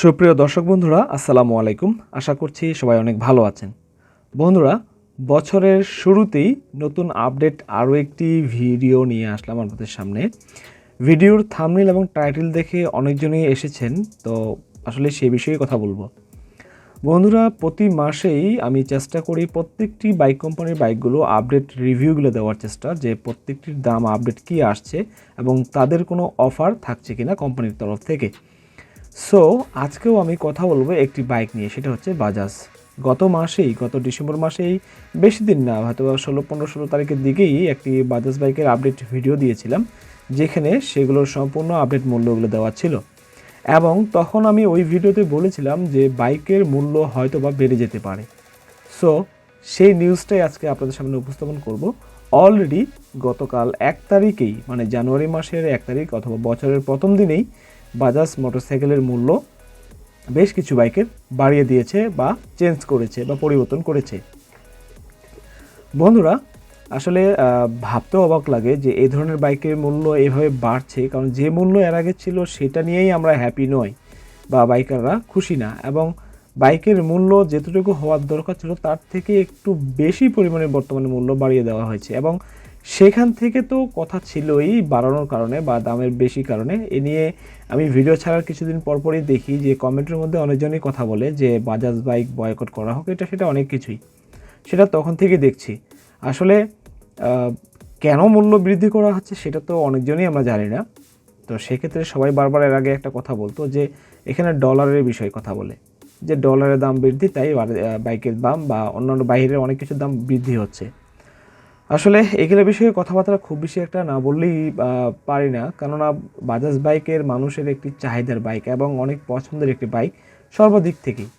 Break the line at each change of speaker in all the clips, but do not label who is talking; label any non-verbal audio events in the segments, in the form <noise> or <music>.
সুপ্রিয় দর্শক বন্ধুরা, আসসালামু আলাইকুম। আশা করছি সবাই অনেক ভালো আছেন। বন্ধুরা, বছরের শুরুতেই নতুন আপডেট আরও একটি ভিডিও নিয়ে আসলাম আপনাদের সামনে। ভিডিওর থামনেল এবং টাইটেল দেখে অনেকজনই এসেছেন, তো আসলে সে বিষয়ে কথা বলব। বন্ধুরা, প্রতি মাসেই আমি চেষ্টা করি প্রত্যেকটি বাইক কোম্পানির বাইকগুলো আপডেট রিভিউগুলো দেওয়ার চেষ্টা, যে প্রত্যেকটির দাম আপডেট কী আসছে এবং তাদের কোনো অফার থাকছে কিনা কোম্পানির তরফ থেকে। সো আজকেও আমি কথা বলব একটি বাইক নিয়ে, সেটা হচ্ছে বাজাজ গত মাসেই, গত ডিসেম্বর মাসেই বেশি দিন না হয়তো ষোলো, পনেরো, ষোলো তারিখের দিকেই একটি বাজাজ বাইকের আপডেট ভিডিও দিয়েছিলাম, যেখানে সেগুলোর সম্পূর্ণ আপডেট মূল্যগুলো দেওয়া ছিল। এবং তখন আমি ওই ভিডিওতে বলেছিলাম যে বাইকের মূল্য হয়তো বা বেড়ে যেতে পারে। সো সেই নিউজটাই আজকে আপনাদের সামনে উপস্থাপন করব। অলরেডি গতকাল এক তারিখেই মানে জানুয়ারি মাসের এক তারিখ অথবা বছরের প্রথম দিনেই বাজাজ মোটরসাইকেলের মূল্য বেশ কিছু বাইকের বাড়িয়ে দিয়েছে বা চেঞ্জ করেছে বা পরিবর্তন করেছে। বন্ধুরা আসলে আহ, ভাবতেও অবাক লাগে যে এই ধরনের বাইকের মূল্য এভাবে বাড়ছে কারণ যে মূল্য এর আগে ছিল সেটা নিয়েই আমরা হ্যাপি নই বা বাইকাররা খুশি না এবং বাইকের মূল্য যেতটুকু হওয়ার দরকার ছিল তার থেকে একটু বেশি পরিমাণে বর্তমানে মূল্য বাড়িয়ে দেওয়া হয়েছে এবং সেখান থেকে তো কথা ছিলই বাড়ানোর কারণে বা দামের বেশি কারণে। এ নিয়ে আমি ভিডিও ছাড়ার কিছুদিন পরপরই দেখি যে কমেন্টের মধ্যে অনেকজনই কথা বলে যে বাজাজ বাইক বয়কট করা হোক, এটা সেটা অনেক কিছুই। সেটা তখন থেকে দেখছি। আসলে কেন মূল্য বৃদ্ধি করা হচ্ছে সেটা তো অনেকজনই আমরা জানি না। তো সেক্ষেত্রে সবাই বারবার এর আগে একটা কথা বলতো যে এখানে ডলারের বিষয়ে কথা বলে। যে ডলারের দাম বৃদ্ধি, তাই বাইকের দাম বা অন্যান্য বাইরের অনেক কিছুর দাম বৃদ্ধি হচ্ছে। আসলে এগুলো বিষয়ে কথাবার্তা খুব বেশি একটা না বললেই পারি না। কেননা বাজাজ বাইকের মানুষের একটি চাহিদার বাইক এবং অনেক পছন্দের একটি বাইক সর্বাদিক থেকেই।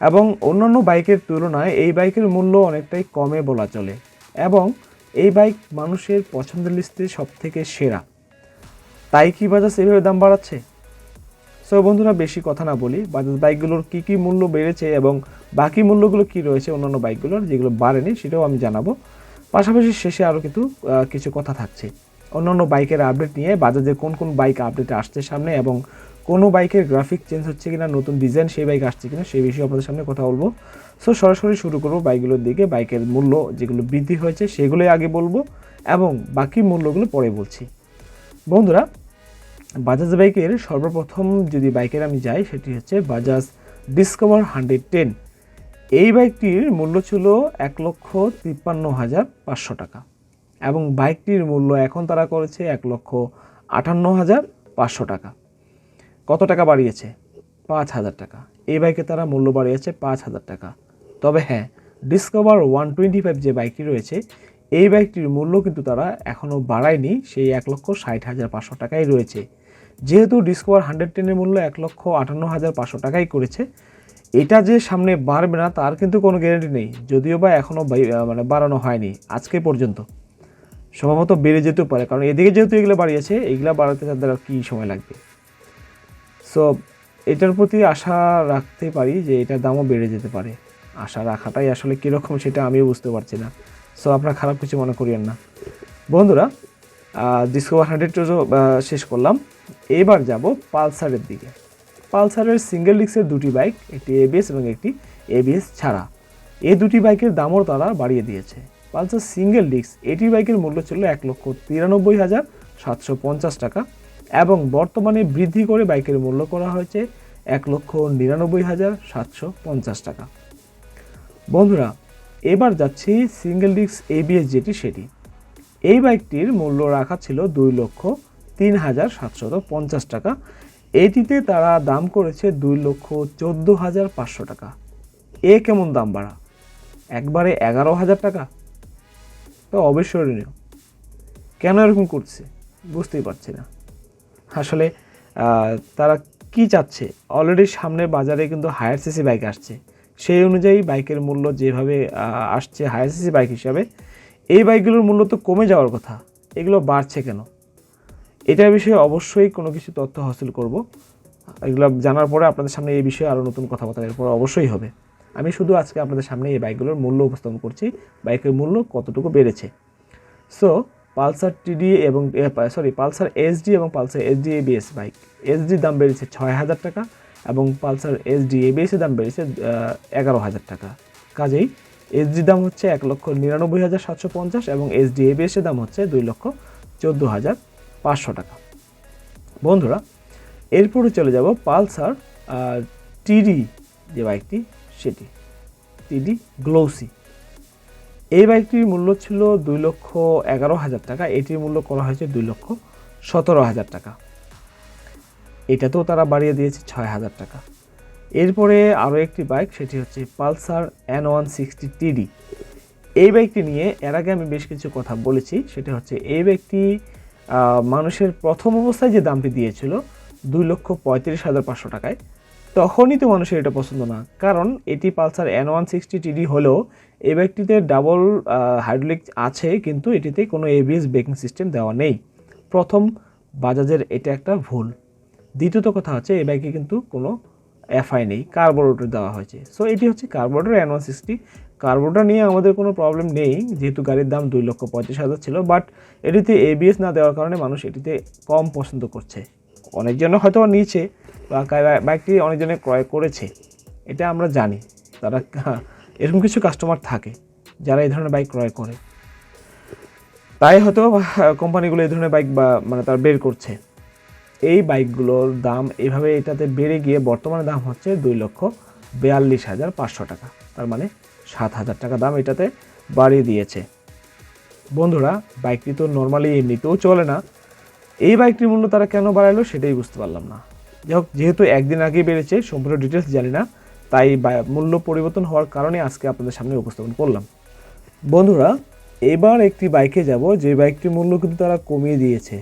এবং অন্যান্য বাইকের তুলনায় এই বাইকের মূল্য অনেকটাই কমে বলা চলে। এবং এই বাইক মানুষের পছন্দের লিস্টে সব থেকে সেরা। তাই কি বাজাজ এইভাবে দাম বাড়াচ্ছে? সো বন্ধুরা, বেশি কথা না বলি বাজাজ বাইকগুলোর কী কী মূল্য বেড়েছে এবং বাকি মূল্যগুলো কি রয়েছে অন্যান্য বাইকগুলোর যেগুলো বাড়েনি সেটাও আমি জানাব। পাশাপাশি শেষে আরও কিন্তু কিছু কথা থাকছে। অন্যান্য বাইকের আপডেট নিয়ে বাজাজের কোন কোন বাইক আপডেট আসছে সামনে এবং কোনো বাইকের গ্রাফিক চেঞ্জ হচ্ছে কিনা, নতুন ডিজাইন সেই বাইক আসছে কিনা, সেই বিষয়ে আপনাদের সামনে কথা বলব। সো সরাসরি শুরু করব বাইকগুলোর দিকে, বাইকের মূল্য যেগুলো বৃদ্ধি হয়েছে সেগুলোই আগে বলব এবং বাকি মূল্যগুলো পরে বলছি। বন্ধুরা, বাজাজ বাইকের সর্বপ্রথম যদি বাইকের আমি যাই, সেটি হচ্ছে বাজাজ ডিসকভার হান্ড্রেড টেন এই বাইকটির মূল্য ছিল এক লক্ষ তিপ্পান্ন হাজার পাঁচশো টাকা এবং বাইকটির মূল্য এখন তারা করেছে এক লক্ষ আটান্ন হাজার পাঁচশো টাকা। কত টাকা বাড়িয়েছে? পাঁচ হাজার টাকা। এই বাইকে তারা মূল্য বাড়িয়েছে পাঁচ হাজার টাকা। তবে হ্যাঁ ডিসকভার ওয়ান টোয়েন্টি ফাইভ যে বাইকটি রয়েছে, এই বাইকটির মূল্য কিন্তু তারা এখনও বাড়ায়নি, সেই এক লক্ষ ষাট হাজার পাঁচশো টাকাই রয়েছে। যেহেতু ডিসকভার হান্ড্রেড টেনের মূল্য এক লক্ষ আটান্ন হাজার পাঁচশো টাকাই করেছে এটা যে সামনে বাড়বে না, তার কিন্তু কোনো গ্যারান্টি নেই। যদিও বা এখনও মানে বাড়ানো হয়নি, আজকে পর্যন্ত। সম্ভবত বেড়ে যেতেও পারে, কারণ এদিকে যেহেতু এগুলো বাড়িয়েছে এগুলা বাড়াতে তাদের আর কী সময় লাগবে? সো এটার প্রতি আশা রাখতে পারি যে এটার দামও বেড়ে যেতে পারে। আশা রাখাটাই আসলে কীরকম সেটা আমিও বুঝতে পারছি না। সো আপনারা খারাপ কিছু মনে করিয়েন না। বন্ধুরা ডিসকভার হান্ড্রেড শেষ করলাম। এবার যাব পালসারের দিকে। পালসারের সিঙ্গেল ডিস্কের দুটি বাইক, একটি এবিএস এবং একটি এবিএস ছাড়া। এই দুটি বাইকের দামও তারা বাড়িয়ে দিয়েছে। পালসার সিঙ্গেল ডিস্ক এটি বাইকের মূল্য ছিল এক লক্ষ তিরানব্বই হাজার সাতশো পঞ্চাশ টাকা এবং বর্তমানে বৃদ্ধি করে বাইকের মূল্য করা হয়েছে এক লক্ষ নিরানব্বই হাজার সাতশো পঞ্চাশ টাকা। বন্ধুরা, এবার যাচ্ছি সিঙ্গেল ডিস্ক এবিএস যেটি সেটি। এই বাইকটির মূল্য রাখা ছিল দুই লক্ষ তিন হাজার সাতশত পঞ্চাশ টাকা এটিতে তারা দাম করেছে দুই লক্ষ চোদ্দ হাজার পাঁচশো টাকা। এ কেমন দাম বাড়া? একবারে এগারো হাজার টাকা? তো অবিস্মরণীয়। কেন এরকম করছে? বুঝতেই পারছি না। আসলে তারা কি চাচ্ছে? অলরেডি সামনে বাজারে কিন্তু হায়ার সিসি বাইক আসছে। সেই অনুযায়ী বাইকের মূল্য যেভাবে আসছে হায়ার সিসি বাইক হিসাবে, এই বাইকগুলোর মূল্য তো কমে যাওয়ার কথা। এগুলো বাড়ছে কেন? এটার বিষয়ে অবশ্যই কোনো কিছু তথ্য হাসিল করব। এগুলো জানার পরে আপনাদের সামনে এই বিষয়ে আরও নতুন কথাবার্তা এরপর অবশ্যই হবে। আমি শুধু আজকে আপনাদের সামনে এই বাইকগুলোর মূল্য উপস্থাপন করছি। বাইকের মূল্য কতটুকু বেড়েছে? সো পালসার টিডি এবং সরি পালসার এসডি এবং পালসার এসডি এবিএস বাইক। এসডির দাম বেড়েছে ছয় হাজার টাকা এবং পালসার এসডি এবিএসের দাম বেড়েছে এগারো হাজার টাকা। কাজেই এসডির দাম হচ্ছে এক লক্ষ নিরানব্বই হাজার সাতশো পঞ্চাশ এবং এসডি এবিএসের দাম হচ্ছে দুই লক্ষ চোদ্দ হাজার। পাঁচশো টাকা। বন্ধুরা এরপরে চলে যাব পালসার টিডি যে বাইকটি, সেটি। টিডি গ্লোসি। এই বাইকটির মূল্য ছিল দুই লক্ষ এগারো হাজার টাকা, এটির মূল্য করা হয়েছে দুই লক্ষ সতেরো হাজার টাকা। এটাতেও তারা বাড়িয়ে দিয়েছে ছয় হাজার টাকা। এরপরে আরও একটি বাইক, সেটি হচ্ছে পালসার এন ওয়ান সিক্সটি টিডি। এই বাইকটি নিয়ে এর আগে আমি বেশ কিছু কথা বলেছি, সেটা হচ্ছে এই বাইকটি মানুষের প্রথম অবস্থায় যে দামটি দিয়েছিল দুই লক্ষ পঁয়ত্রিশ হাজার পাঁচশো টাকায়, তখনই তো মানুষের এটা পছন্দ না। কারণ এটি পালসার এন ওয়ান সিক্সটি টিডি হলেও এই বাইকটিতে ডাবল হাইড্রোলিক আছে, কিন্তু এটিতে কোনো এবিএস ব্রেকিং সিস্টেম দেওয়া নেই। প্রথম বাজাজের এটা একটা ভুল। দ্বিতীয়ত কথা হচ্ছে এই বাইকে কিন্তু কোনো এফআই নেই কার্বোরেটর দেওয়া হয়েছে। সো এটি হচ্ছে carburettor N one sixty carburettor নিয়ে আমাদের কোনো প্রবলেম নেই, যেহেতু গাড়ির দাম দুই লক্ষ পঁয়ত্রিশ হাজার ছিল বাট এটিতে এবিএস না দেওয়ার কারণে মানুষ এটিতে কম পছন্দ করছে। অনেকজন হয়তো নিয়েছে, বা বাইকটি অনেকজনে ক্রয় করেছে, এটা আমরা জানি। তারা <laughs> এরকম কিছু কাস্টমার থাকে, যারা এই ধরনের বাইক ক্রয় করে। তাই হয়তো কোম্পানিগুলো এই ধরনের বাইক বা মানে তার বের করছে। এই বাইকগুলোর দাম এভাবে এটাতে বেড়ে গিয়ে বর্তমানে দাম হচ্ছে দুই লক্ষ বিয়াল্লিশ হাজার পাঁচশো টাকা। তার মানে সাত হাজার টাকা দাম এটাতে বাড়িয়ে দিয়েছে। বন্ধুরা, বাইকটি তো নর্মালি এমনিতেও চলে না। এই বাইকটির মূল্য তারা কেন বাড়ালো সেটাই বুঝতে পারলাম না। যাই হোক, যেহেতু একদিন আগে বেড়েছে, সম্পূর্ণ ডিটেলস জানি না, তাই মূল্য পরিবর্তন হওয়ার কারণে আজকে আপনাদের সামনে উপস্থাপন করলাম। বন্ধুরা, এবার একটি বাইকে যাব, যে বাইকটির মূল্য কিন্তু তারা কমিয়ে দিয়েছে।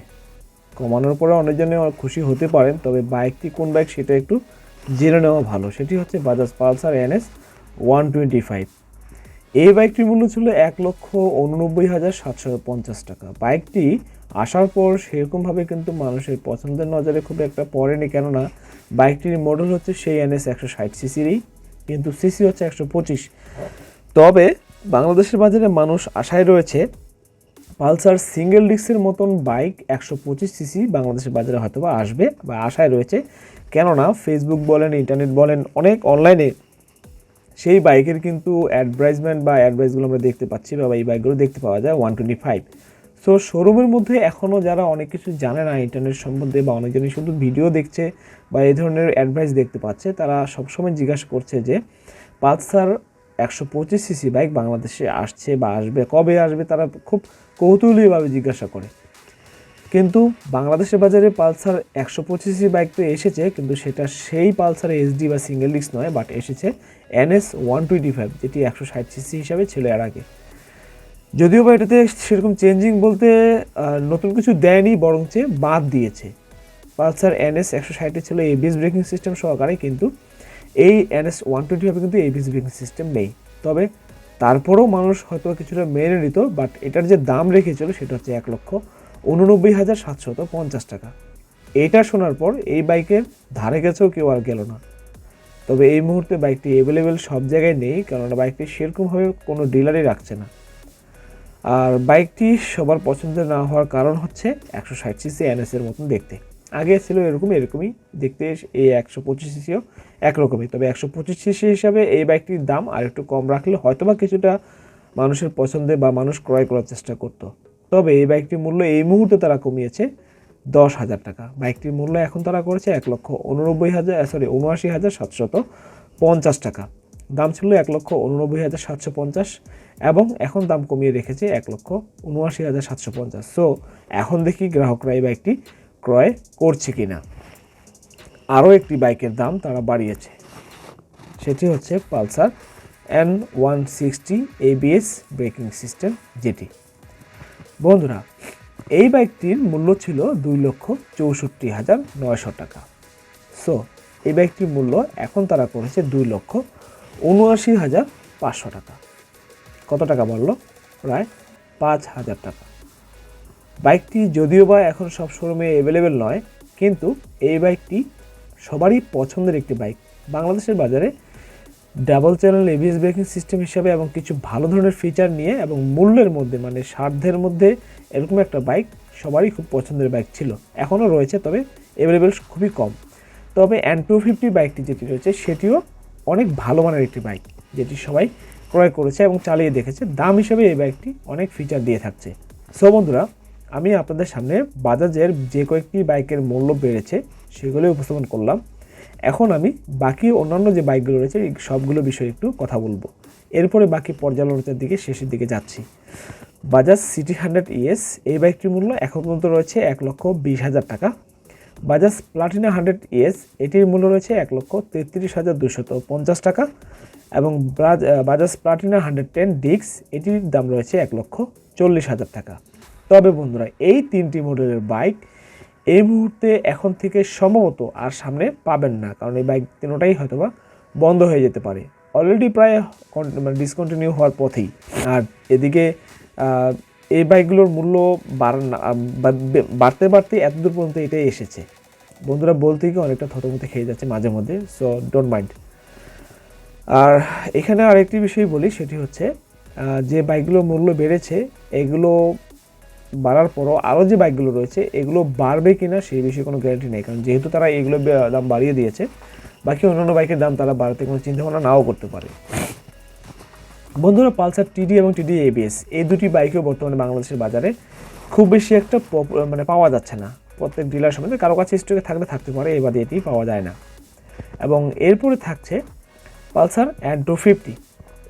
কমানোর পরে অনেকজনে খুশি হতে পারেন, তবে বাইকটি কোন বাইক সেটা একটু জেনে নেওয়া ভালো। সেটি হচ্ছে Bajaj Pulsar NS one twenty five এই বাইকটির মূল্য ছিল এক লক্ষ উননব্বই হাজার সাতশো পঞ্চাশ টাকা। বাইকটি আসার পর সেরকমভাবে কিন্তু মানুষের পছন্দের নজরে খুব একটা পড়েনি, কেননা বাইকটির মডেল হচ্ছে সেই এনএস একশো ষাট সিসিরই কিন্তু সিসি হচ্ছে একশো পঁচিশ। তবে বাংলাদেশের বাজারে মানুষ আশায় রয়েছে, পালসার সিঙ্গেল ডিস্কের মতন বাইক একশো পঁচিশ সিসি বাংলাদেশের বাজারে হয়তো বা আসবে বা আশায় রয়েছে। কেননা ফেসবুক বলেন ইন্টারনেট বলেন, অনেক অনলাইনে সেই বাইকের কিন্তু অ্যাডভার্টাইজমেন্ট বা অ্যাডভাইসগুলো আমরা দেখতে পাচ্ছি বা এই বাইকগুলো দেখতে পাওয়া যায় ওয়ান টোয়েন্টি ফাইভ সো শোরুমের মধ্যে এখনও যারা অনেক কিছু জানে না ইন্টারনেট সম্বন্ধে বা অনেকজনই শুধু ভিডিও দেখছে বা এই ধরনের অ্যাডভাইস দেখতে পাচ্ছে, তারা সবসময় জিজ্ঞাসা করছে যে, পালসার একশো পঁচিশ সিসি বাইক বাংলাদেশে আসছে বা আসবে, কবে আসবে, তারা খুব কৌতূহলীভাবে জিজ্ঞাসা করে। কিন্তু বাংলাদেশের বাজারে পালসার একশো পঁচিশ বাইক তো এসেছে, কিন্তু সেটা সেই পালসার এসডি বা সিঙ্গেল ডিস্ক নয় বাট এসেছে এনএস ওয়ান টোয়েন্টি ফাইভ, যেটি একশো ষাট সিসি হিসাবে ছিল এর আগে। যদিও বা এটাতে সেরকম চেঞ্জিং বলতে নতুন কিছু দেয়নি, বরঞ্চ বাদ দিয়েছে। পালসার এনএস একশো ষাটে ছিল এবিএস ব্রেকিং সিস্টেম সহকারে, কিন্তু এই এনএস ওয়ান টোয়েন্টি ফাইভে কিন্তু এবিএস ব্রেকিং সিস্টেম নেই। তবে তারপরেও মানুষ হয়তো কিছুটা মেনে নিত, বাট এটার যে দাম রেখেছিল সেটা হচ্ছে এক লক্ষ উননব্বই হাজার সাতশত পঞ্চাশ টাকা। এটা শোনার পর এই বাইকের ধারে গেছেও কেউ আর গেল না। তবে এই মুহূর্তে বাইকটি অ্যাভেলেবেল সব জায়গায় নেই কারণ বাইকটি সেরকমভাবে কোনো ডিলারই রাখছে না। আর বাইকটি সবার পছন্দের না হওয়ার কারণ হচ্ছে একশো ষাট সিসি এনএস এর মতন দেখতে। আগে ছিল এরকম এরকমই দেখতে এই একশো পঁচিশ সিসিও একরকমই। তবে একশো পঁচিশ সিসি হিসাবে এই বাইকটির দাম আর একটু কম রাখলে হয়তোবা কিছুটা মানুষের পছন্দে বা মানুষ ক্রয় করার চেষ্টা করতো। তবে এই বাইকটির মূল্য এই মুহূর্তে তারা কমিয়েছে দশ হাজার টাকা। বাইকটির মূল্য এখন তারা করেছে এক লক্ষ উননব্বই হাজার সরি উনআশি হাজার সাতশত পঞ্চাশ টাকা। দাম ছিল এক লক্ষ উননব্বই হাজার সাতশো পঞ্চাশ এবং এখন দাম কমিয়ে রেখেছে এক লক্ষ উনআশি হাজার সাতশো পঞ্চাশ। সো এখন দেখি গ্রাহকরা এই বাইকটি ক্রয় করছে কি না আরও একটি বাইকের দাম তারা বাড়িয়েছে। সেটি হচ্ছে Pulsar N one sixty ABS braking system যেটি। বন্ধুরা এই বাইকটির মূল্য ছিল দুই লক্ষ চৌষট্টি হাজার নয়শো টাকা। সো এই বাইকটির মূল্য এখন তারা করেছে দুই লক্ষ উনআশি হাজার পাঁচশো টাকা। কত টাকা বলল? প্রায় পাঁচ হাজার টাকা। বাইকটি যদিও বা এখন সব শোরুমে অ্যাভেলেবেল নয়, কিন্তু এই বাইকটি সবারই পছন্দের একটি বাইক। বাংলাদেশের বাজারে double channel ABS braking system হিসাবে এবং কিছু ভালো ধরনের ফিচার নিয়ে এবং মূল্যের মধ্যে মানে সাধ্যের মধ্যে এরকম একটা বাইক সবারই খুব পছন্দের বাইক ছিল। এখনও রয়েছে, তবে অ্যাভেলেবেল খুবই কম। তবে অ্যান টু ফিফটি বাইকটি যেটি রয়েছে, সেটিও অনেক ভালো মানের একটি বাইক যেটি সবাই ক্রয় করেছে এবং চালিয়ে দেখেছে। দাম হিসেবে এই বাইকটি অনেক ফিচার দিয়ে থাকছে। সো বন্ধুরা, আমি আপনাদের সামনে বাজাজের যে কয়েকটি বাইকের মূল্য বেড়েছে সেগুলো উপস্থাপন করলাম। এখন আমি বাকি অন্যান্য যে বাইকগুলো রয়েছে সবগুলো বিষয়ে একটু কথা বলব। এরপরে বাকি পর্যালোচনার দিকে, শেষের দিকে যাচ্ছি। বাজাজ সিটি হান্ড্রেড ইএস, এই বাইকটির মূল্য এখন পর্যন্ত রয়েছে এক লক্ষ বিশ হাজার টাকা। বাজাজ প্লাটিনা হান্ড্রেড ইএস, এটির মূল্য রয়েছে এক লক্ষ তেত্রিশ হাজার দুশত পঞ্চাশ টাকা এবং বাজাজ প্লাটিনা হান্ড্রেড টেন ডিক্স এটির দাম রয়েছে এক লক্ষ চল্লিশ হাজার টাকা। তবে বন্ধুরা, এই তিনটি মডেলের বাইক এই মুহূর্তে এখন থেকে সম্ভবত আর সামনে পাবেন না কারণ এই বাইক তিনোটাই হয়তোবা বন্ধ হয়ে যেতে পারে। অলরেডি প্রায় মানে ডিসকন্টিনিউ হওয়ার পথেই। আর এদিকে এই বাইকগুলোর মূল্য বাড় না- আহ, বা- বে- বাড়তে বাড়তে এতদূর পর্যন্ত এটাই এসেছে। বন্ধুরা বলতে গিয়ে অনেকটা থতমতে খেয়ে যাচ্ছে মাঝে মধ্যে সো ডোন্ট মাইন্ড আর এখানে আরেকটি বিষয় বলি সেটি হচ্ছে যে বাইকগুলোর মূল্য বেড়েছে এগুলো বাড়ার পরও আরও যে বাইকগুলো রয়েছে, এগুলো বাড়বে কিনা সেই বিষয়ে কোনো গ্যারান্টি নেই। কারণ যেহেতু তারা এগুলো দাম বাড়িয়ে দিয়েছে, বাকি অন্যান্য বাইকের দাম তারা বাড়াতে কোনো চিন্তাভাবনা নাও করতে পারে। বন্ধুরা, পালসার টিডি এবং টিডি এবিএস, এই দুটি বাইকও বর্তমানে বাংলাদেশের বাজারে খুব বেশি একটা মানে পাওয়া যাচ্ছে না। প্রত্যেক ডিলার সময় কারও কাছে স্টকে থাকলে থাকতে পারে এই বাদে এটি পাওয়া যায় না। এবং এরপরে থাকছে পালসার অ্যান্ড ফিফটি।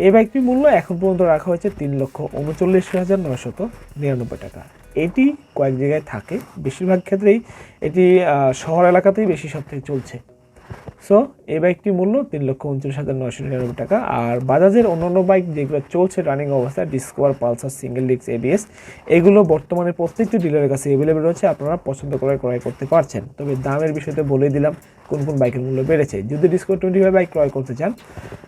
এই বাইকটির মূল্য এখন পর্যন্ত রাখা হয়েছে তিন লক্ষ উনচল্লিশ হাজার নশত নিরানব্বই টাকা। এটি কয়েক জায়গায় থাকে। বেশিরভাগ ক্ষেত্রেই এটি শহর এলাকাতেই বেশি সব থেকে চলছে। সো এই বাইকটির মূল্য তিন লক্ষ উনচল্লিশ হাজার নয়শো নিরানব্বই টাকা। আর বাজাজের অন্যান্য বাইক যেগুলো চলছে রানিং অবস্থায় Discover Pulsar single disc ABS এগুলো বর্তমানে প্রত্যেকটি ডিলারের কাছে অ্যাভেলেবেল রয়েছে। আপনারা পছন্দ করে ক্রয় করতে পারছেন। তবে দামের বিষয়তে বলে দিলাম কোন কোন বাইকের মূল্য বেড়েছে। যদি ডিসকভার টোয়েন্টি ফাইভ বাইক ক্রয় করতে চান,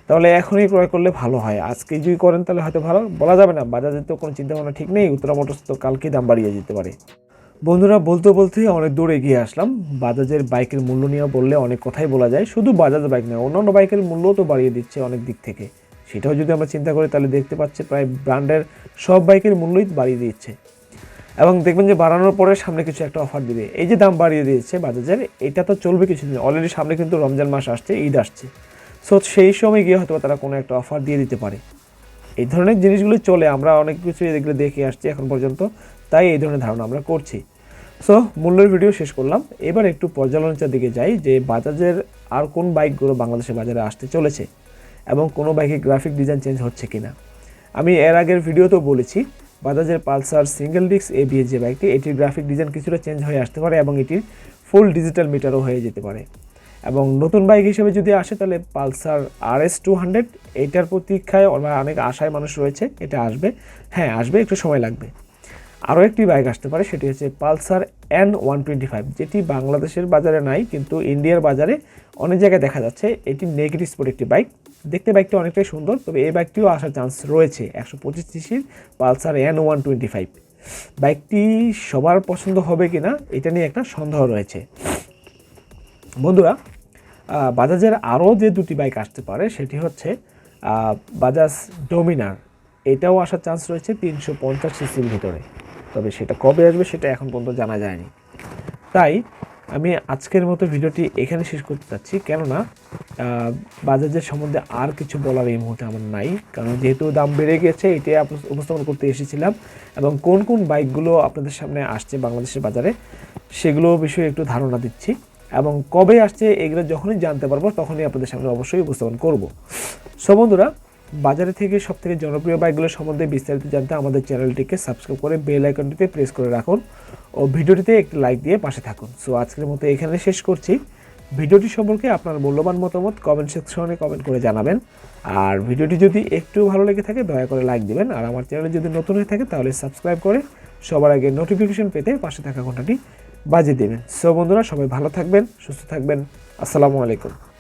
তাহলে এখনই ক্রয় করলে ভালো হয়। আজকে যদি করেন, তাহলে হয়তো ভালো। বলা যাবে না, বাজাজের তো কোনো চিন্তা ভাবনা ঠিক নেই। উত্তরা মোটরস তো কালকেই দাম বাড়িয়ে যেতে পারে। বন্ধুরা, বলতে বলতে অনেক দূর এগিয়ে আসলাম। বাজাজের বাইকের মূল্য নিয়ে বললে অনেক কথাই বলা যায়। শুধু বাজাজ বাইক নয়, অন্যান্য বাইকের মূল্য তো বাড়িয়ে দিচ্ছে অনেক দিক থেকে। সেটাও যদি আমরা চিন্তা করি, তাহলে দেখতে পাচ্ছি প্রায় ব্র্যান্ডের সব বাইকের মূল্যই বাড়িয়ে দিচ্ছে। এবং দেখবেন যে বাড়ানোর পরে সামনে কিছু একটা অফার দিবে। এই যে দাম বাড়িয়ে দিয়েছে বাজাজের, এটা তো চলবে কিছুদিন। অলরেডি সামনে কিন্তু রমজান মাস আসছে, ঈদ আসছে। সো সেই সময় গিয়ে হয়তো তারা কোনো একটা অফার দিয়ে দিতে পারে। এই ধরনের জিনিসগুলো চলে। আমরা অনেক কিছু এগুলো দেখে আসছি এখন পর্যন্ত। তাই এই ধরনের ধারণা আমরা করছি। সো মূল্যের ভিডিও শেষ করলাম। এবার একটু পর্যালোচনার দিকে যাই যে বাজাজের আর কোন বাইকগুলো বাংলাদেশের বাজারে আসতে চলেছে এবং কোনো বাইকে গ্রাফিক ডিজাইন চেঞ্জ হচ্ছে কি না আমি এর আগের ভিডিওতেও বলেছি, বাজাজের পালসার সিঙ্গেল ডিস্ক এবিএস যে বাইকটি এটির গ্রাফিক ডিজাইন কিছুটা চেঞ্জ হয়ে আসতে পারে এবং এটির ফুল ডিজিটাল মিটারও হয়ে যেতে পারে। এবং নতুন বাইক হিসেবে যদি আসে তাহলে Pulsar R S two hundred এটার প্রতীক্ষায় অনেক- অনেক আশায় মানুষ রয়েছে, এটা আসবে। হ্যাঁ আসবে, একটু সময় লাগবে। আরও একটি বাইক আসতে পারে, সেটি হচ্ছে Pulsar N one twenty five যেটি বাংলাদেশের বাজারে নাই, কিন্তু ইন্ডিয়ার বাজারে অনেক জায়গায় দেখা যাচ্ছে। এটি নেগেটিভ স্পোর্ট একটি বাইক। দেখতে বাইকটি অনেকটাই সুন্দর, তবে এই বাইকটিও আসার চান্স রয়েছে, একশো পঁচিশ সিসির Pulsar N one twenty five বাইকটি সবার পছন্দ হবে কিনা, এটা নিয়ে একটা সন্দেহ রয়েছে। বন্ধুরা বাজাজের আরও যে দুটি বাইক আসতে পারে, সেটি হচ্ছে বাজাজ ডোমিনার। এটাও আসার চান্স রয়েছে তিনশো পঞ্চাশ সিসির ভিতরে। তবে সেটা কবে আসবে সেটা এখন পর্যন্ত জানা যায়নি। তাই আমি আজকের মতো ভিডিওটি এখানে শেষ করতে চাচ্ছি। কেননা বাজাজের সম্বন্ধে আর কিছু বলার এই মুহূর্তে আমার নাই। কারণ যেহেতু দাম বেড়ে গেছে আপ- উপস্থাপন করতে এসেছিলাম। এবং কোন কোন বাইকগুলো আপনাদের সামনে আসছে বাংলাদেশের বাজারে, সেগুলো বিষয়ে একটু ধারণা দিচ্ছি। এবং কবে আসছে এগুলো যখনই জানতে পারব, তখনই আপনাদের সামনে অবশ্যই উপস্থাপন করব। সো বন্ধুরা বাজারে থেকে সব থেকে জনপ্রিয় বাইকগুলো সম্বন্ধে বিস্তারিত জানতে আমাদের চ্যানেলটিকে সাবস্ক্রাইব করে বেল আইকনটিতে প্রেস করে রাখুন ও ভিডিওটিতে একটি লাইক দিয়ে পাশে থাকুন। সো আজকের মতো এখানে শেষ করছি। ভিডিওটি সম্পর্কে আপনার মূল্যবান মতামত কমেন্ট সেকশনে কমেন্ট করে জানাবেন। আর ভিডিওটি যদি একটু ভালো লেগে থাকে, দয়া করে লাইক দিবেন। আর আমার চ্যানেলে যদি নতুন হয়ে থাকে, তাহলে সাবস্ক্রাইব করে সবার আগে নোটিফিকেশন পেতে পাশে থাকা ঘন্টাটি বাজিয়ে দেবেন। সো বন্ধুরা, সবাই ভালো থাকবেন, সুস্থ থাকবেন। আসসালামু আলাইকুম।